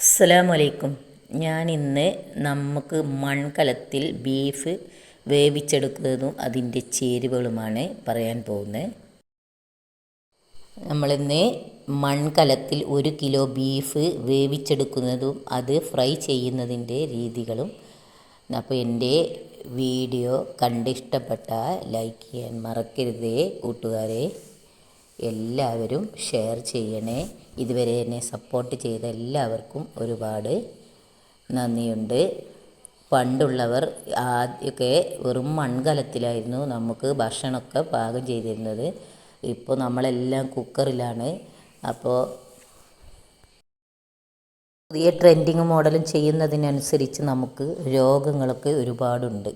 അസ്സലാമു അലൈക്കും ഞാൻ ഇന്ന് നമുക്ക് മൺകലത്തിൽ ബീഫ് വേവിച്ചെടുക്കുന്നതും അതിന്റെ ചേരുവകളുമാണ് പറയാൻ പോകുന്നത്. നമ്മളിന്ന് മൺകലത്തിൽ ഒരു കിലോ ബീഫ് വേവിച്ചെടുക്കുന്നതും അത് ഫ്രൈ ചെയ്യുന്നതിന്റെ രീതികളും അപ്പോൾ എന്റെ വീഡിയോ കണ്ടിഷ്ടപ്പെട്ടാൽ ലൈക്ക് ചെയ്യാൻ മറക്കരുതേ കൂട്ടുകാരെ. എല്ലാവരും ഷെയർ ചെയ്യണേ. ഇതുവരെ എന്നെ സപ്പോർട്ട് ചെയ്ത എല്ലാവർക്കും ഒരുപാട് നന്ദിയുണ്ട്. പണ്ടുള്ളവർ ആദ്യമൊക്കെ വെറും മൺകലത്തിലായിരുന്നു നമുക്ക് ഭക്ഷണമൊക്കെ പാകം ചെയ്തിരുന്നത്. ഇപ്പോൾ നമ്മളെല്ലാം കുക്കറിലാണ്. അപ്പോൾ പുതിയ ട്രെൻഡിങ് മോഡലും ചെയ്യുന്നതിനനുസരിച്ച് നമുക്ക് രോഗങ്ങളൊക്കെ ഒരുപാടുണ്ട്.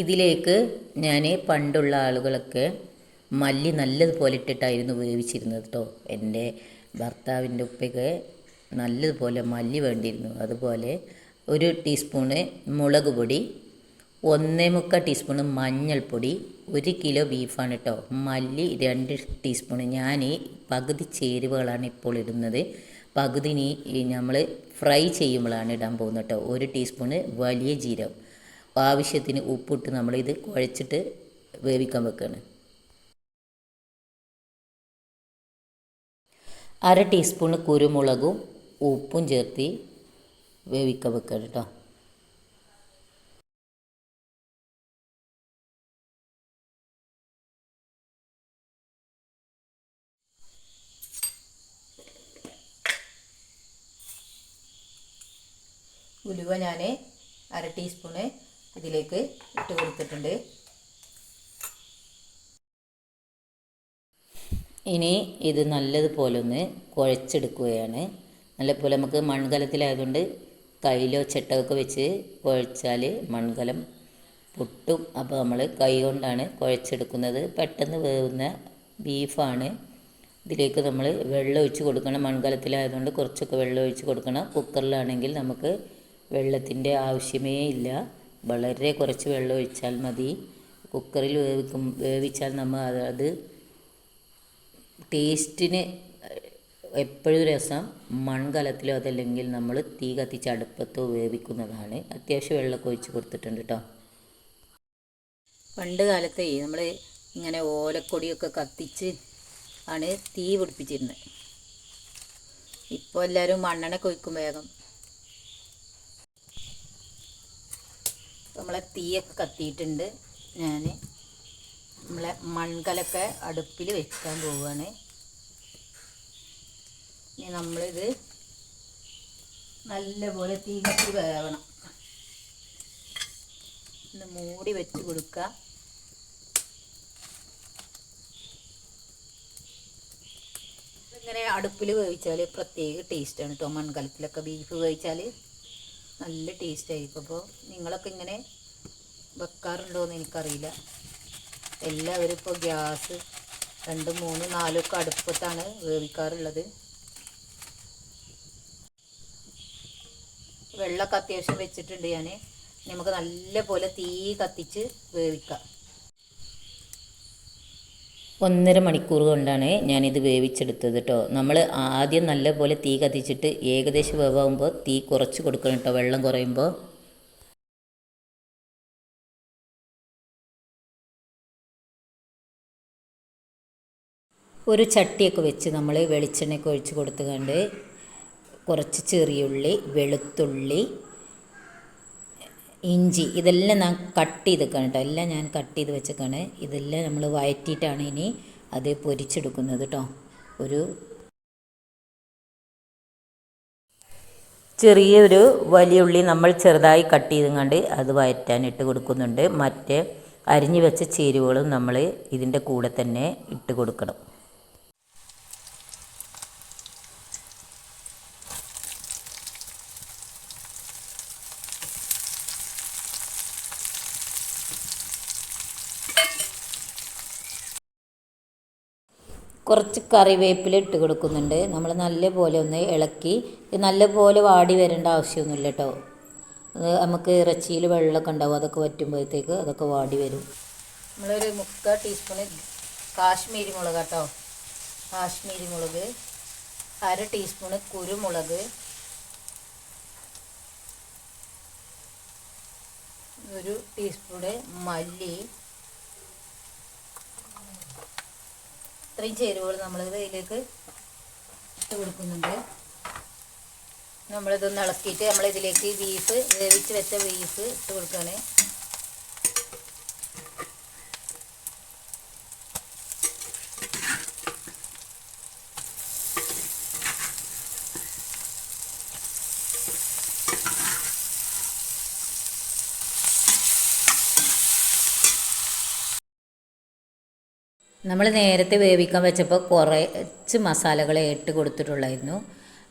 ഇതിലേക്ക് ഞാൻ പണ്ടുള്ള ആളുകളൊക്കെ മല്ലി നല്ലതുപോലെ ഇട്ടിട്ടായിരുന്നു വേവിച്ചിരുന്നത് കേട്ടോ എന്റെ ഭർത്താവിന്റെ ഉപ്പയ്ക്ക് നല്ലതുപോലെ മല്ലി വേണ്ടിയിരുന്നു. അതുപോലെ ഒരു ടീസ്പൂണ് മുളക് പൊടി ഒന്നേ മുക്കാൽ ടീസ്പൂണ് മഞ്ഞൾപ്പൊടി ഒരു കിലോ ബീഫാണ് കേട്ടോ മല്ലി രണ്ട് ടീസ്പൂണ്. ഞാൻ പകുതി ചേരുവകളാണ് ഇപ്പോൾ ഇടുന്നത്. പകുതി നീ നമ്മൾ ഫ്രൈ ചെയ്യുമ്പോഴാണ് ഇടാൻ പോകുന്നത് കേട്ടോ ഒരു ടീസ്പൂണ് വലിയ ജീരകം. ആവശ്യത്തിന് ഉപ്പിട്ട് നമ്മളിത് കുഴച്ചിട്ട് വേവിക്കാൻ വെക്കുകയാണ് അര ടീസ്പൂൺ കുരുമുളകും ഉപ്പും ചേർത്ത് വേവിക്കാൻ വെക്കുകയാണ് കേട്ടോ ഉലുവ ഞാൻ അര ടീസ്പൂണ് ഇതിലേക്ക് ഇട്ട് കൊടുത്തിട്ടുണ്ട്. ഇനി ഇത് നല്ലതുപോലെ ഒന്ന് കുഴച്ചെടുക്കുകയാണ്. നല്ലപോലെ നമുക്ക് മൺകലത്തിലായതുകൊണ്ട് കയ്യിലോ ഒക്കെ വെച്ച് കുഴച്ചാൽ മൺകലം പൊട്ടും. അപ്പോൾ നമ്മൾ കൈ കൊണ്ടാണ് കുഴച്ചെടുക്കുന്നത്. പെട്ടെന്ന് വേവുന്ന ബീഫാണ്. ഇതിലേക്ക് നമ്മൾ വെള്ളം ഒഴിച്ച് കൊടുക്കണം. മൺകലത്തിലായതുകൊണ്ട് കുറച്ചൊക്കെ വെള്ളം ഒഴിച്ച് കൊടുക്കണം. കുക്കറിലാണെങ്കിൽ നമുക്ക് വെള്ളത്തിന്റെ ആവശ്യമേ ഇല്ല. വളരെ കുറച്ച് വെള്ളം ഒഴിച്ചാൽ മതി. കുക്കറിൽ വേവിക്കും വേവിച്ചാൽ നമ്മൾ അത് അത് ടേസ്റ്റിന് എപ്പോഴും രസം മൺകലത്തിലോ അതല്ലെങ്കിൽ നമ്മൾ തീ കത്തിച്ച് അടുപ്പത്തോ വേവിക്കുന്നതാണ്. അത്യാവശ്യം വെള്ളമൊക്കെ ഒഴിച്ച് കൊടുത്തിട്ടുണ്ട് കേട്ടോ പണ്ട് കാലത്തെ നമ്മൾ ഇങ്ങനെ ഓലക്കൊടിയൊക്കെ കത്തിച്ച് ആണ് തീ പിടിപ്പിച്ചിരുന്നത്. ഇപ്പോൾ എല്ലാവരും മണ്ണെണ്ണ കൊയ്ക്കും വേഗം. നമ്മളെ തീയൊക്കെ കത്തിയിട്ടുണ്ട്. ഞാൻ നമ്മളെ മൺകലൊക്കെ അടുപ്പിൽ വെക്കാൻ പോവുകയാണ് ഇനി നമ്മളിത് നല്ലപോലെ തീ കത്തി വേവണം. ഒന്ന് മൂടി വെച്ച് കൊടുക്കുക ഇങ്ങനെ അടുപ്പിൽ വേവിച്ചാൽ പ്രത്യേക ടേസ്റ്റാണ് കേട്ടോ മൺകലത്തിലൊക്കെ ബീഫ് വേവിച്ചാൽ നല്ല ടേസ്റ്റ് ആയിരിക്കും. അപ്പോൾ നിങ്ങളൊക്കെ ഇങ്ങനെ വെക്കാറുണ്ടോയെന്ന് എനിക്കറിയില്ല. എല്ലാവരും ഇപ്പോൾ ഗ്യാസ് രണ്ട് മൂന്ന് നാലൊക്കെ അടുപ്പത്താണ് വേവിക്കാറുള്ളത്. വെള്ളമൊക്കെ അത്യാവശ്യം വെച്ചിട്ടുണ്ട് ഞാൻ നമുക്ക് നല്ല പോലെ തീ കത്തിച്ച് വേവിക്കാം. ഒന്നര മണിക്കൂർ കൊണ്ടാണ് ഞാനിത് വേവിച്ചെടുത്തത് കേട്ടോ നമ്മൾ ആദ്യം നല്ലപോലെ തീ കത്തിച്ചിട്ട് ഏകദേശം വേവാകുമ്പോൾ തീ കുറച്ച് കൊടുക്കണം കേട്ടോ വെള്ളം കുറയുമ്പോൾ ഒരു ചട്ടിയൊക്കെ വെച്ച് നമ്മൾ വെളിച്ചെണ്ണയൊക്കെ ഒഴിച്ച് കൊടുത്തുകൊണ്ട് കുറച്ച് ചെറിയുള്ളി വെളുത്തുള്ളി ഇഞ്ചി ഇതെല്ലാം ഞാൻ കട്ട് ചെയ്തേക്കാണ് കേട്ടോ എല്ലാം ഞാൻ കട്ട് ചെയ്ത് വെച്ചേക്കാണ്. ഇതെല്ലാം നമ്മൾ വഴറ്റിയിട്ടാണ് ഇനി അത് പൊരിച്ചെടുക്കുന്നത് കേട്ടോ ഒരു ചെറിയൊരു വലിയ ഉള്ളി നമ്മൾ ചെറുതായി കട്ട് ചെയ്തുകൊണ്ട് അത് വയറ്റാനിട്ട് കൊടുക്കുന്നുണ്ട്. മറ്റേ അരിഞ്ഞു വെച്ച ചേരുവകളും നമ്മൾ ഇതിന്റെ കൂടെ തന്നെ ഇട്ട് കൊടുക്കണം. കുറച്ച് കറിവേപ്പില ഇട്ട് കൊടുക്കുന്നുണ്ട്. നമ്മൾ നല്ലപോലെ ഒന്ന് ഇളക്കി നല്ലപോലെ വാടി വരേണ്ട ആവശ്യമൊന്നുമില്ല കേട്ടോ. നമുക്ക് ഇറച്ചിയിൽ വെള്ളമൊക്കെ ഉണ്ടാവും അതൊക്കെ വറ്റുമ്പോഴത്തേക്ക് അതൊക്കെ വാടി വരും. നമ്മളൊരു മുക്കാൽ ടീസ്പൂണ് കാശ്മീരി മുളക് കേട്ടോ. കാശ്മീരി മുളക് അര ടീസ്പൂണ് കുരുമുളക് ഒരു ടീസ്പൂണ് മല്ലി ഇത്രയും ചേരുവകൾ നമ്മൾ ഇതിലേക്ക് ഇട്ട് കൊടുക്കുന്നുണ്ട്. നമ്മളിതൊന്ന് ഇളക്കിയിട്ട് നമ്മളിതിലേക്ക് ബീഫ് വേവിച്ച് വെച്ച ബീഫ് ഇട്ട് കൊടുക്കുകയാണ്. നമ്മൾ നേരത്തെ വേവിക്കാൻ വെച്ചപ്പോൾ കുറച്ച് മസാലകൾ ഇട്ട് കൊടുത്തിട്ടുള്ളായിരുന്നു.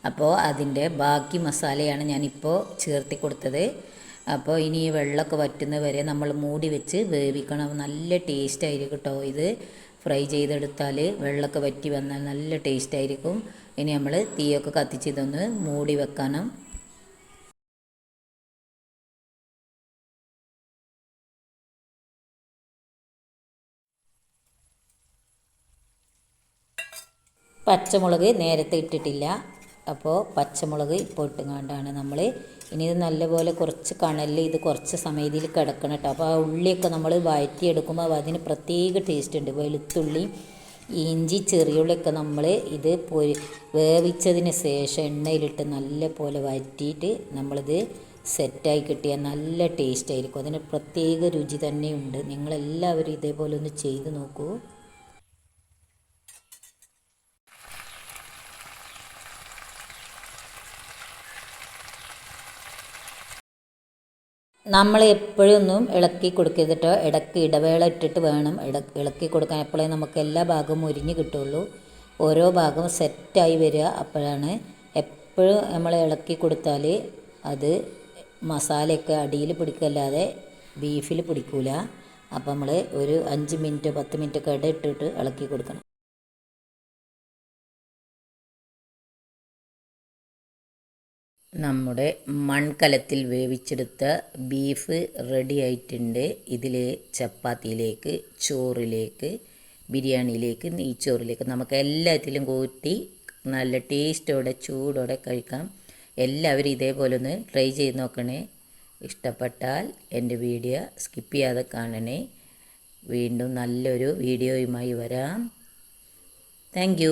അപ്പോൾ അതിന്റെ ബാക്കി മസാലയാണ് ഞാനിപ്പോൾ ചേർത്തി കൊടുത്തത്. അപ്പോൾ ഇനി ഈ വെള്ളമൊക്കെ വറ്റുന്നത് വരെ നമ്മൾ മൂടി വെച്ച് വേവിക്കണം. നല്ല ടേസ്റ്റ് ആയിരിക്കും കേട്ടോ ഇത്. ഫ്രൈ ചെയ്തെടുത്താൽ വെള്ളമൊക്കെ വറ്റി വന്നാൽ നല്ല ടേസ്റ്റ് ആയിരിക്കും. ഇനി നമ്മൾ തീയൊക്കെ കത്തിച്ച് ഇതൊന്ന് മൂടി വെക്കണം. പച്ചമുളക് നേരത്തെ ഇട്ടിട്ടില്ല. അപ്പോൾ പച്ചമുളക് ഇപ്പോൾ ഇട്ടുകൊണ്ടാണ് നമ്മൾ ഇനി ഇത് നല്ലപോലെ കുറച്ച് കണലിൽ ഇത് കുറച്ച് സമയം ഇതിൽ കിടക്കണം കേട്ടോ. അപ്പോൾ ആ ഉള്ളിയൊക്കെ നമ്മൾ വഴറ്റിയെടുക്കുമ്പോൾ അതിന് പ്രത്യേക ടേസ്റ്റ് ഉണ്ട്. വെളുത്തുള്ളി ഇഞ്ചി ചെറിയുള്ളിയൊക്കെ നമ്മൾ ഇത് പൊരി വേവിച്ചതിന് ശേഷം എണ്ണയിലിട്ട് നല്ല പോലെ വഴറ്റിയിട്ട് നമ്മളിത് സെറ്റായി കിട്ടിയാൽ നല്ല ടേസ്റ്റ് ആയിരിക്കും. അതിന് പ്രത്യേക രുചി തന്നെയുണ്ട്. നിങ്ങളെല്ലാവരും ഇതേപോലെ ഒന്ന് ചെയ്ത് നോക്കൂ. നമ്മൾ എപ്പോഴൊന്നും ഇളക്കി കൊടുക്കരുത് കേട്ടോ ഇടയ്ക്ക് ഇടവേള ഇട്ടിട്ട് വേണം. ഇളക്കി കൊടുക്കാൻ എപ്പോഴേ നമുക്ക് എല്ലാ ഭാഗവും മുരിഞ്ഞ് കിട്ടുള്ളൂ. ഓരോ ഭാഗവും സെറ്റായി വരിക അപ്പോഴാണ് എപ്പോഴും നമ്മൾ ഇളക്കി കൊടുത്താൽ അത് മസാലയൊക്കെ അടിയിൽ പിടിക്കല്ലാതെ ബീഫിൽ പിടിക്കൂല. അപ്പോൾ നമ്മൾ ഒരു അഞ്ച് മിനിറ്റ് പത്ത് മിനിറ്റ് ഒക്കെ ഇട ഇട്ടിട്ട് ഇളക്കി കൊടുക്കണം. നമ്മുടെ മൺകലത്തിൽ വേവിച്ചെടുത്ത ബീഫ് റെഡി ആയിട്ടുണ്ട്. ഇതിൽ ചപ്പാത്തിയിലേക്ക് ചോറിലേക്ക് ബിരിയാണിയിലേക്ക് നെയ്ച്ചോറിലേക്ക്. നമുക്ക് എല്ലാത്തിലും കൂട്ടി നല്ല ടേസ്റ്റോടെ ചൂടോടെ കഴിക്കാം. എല്ലാവരും ഇതേപോലെ ഒന്ന് ട്രൈ ചെയ്ത് നോക്കണേ. ഇഷ്ടപ്പെട്ടാൽ എന്റെ വീഡിയോ സ്കിപ്പ് ചെയ്യാതെ കാണണേ. വീണ്ടും നല്ലൊരു വീഡിയോയുമായി വരാം. താങ്ക്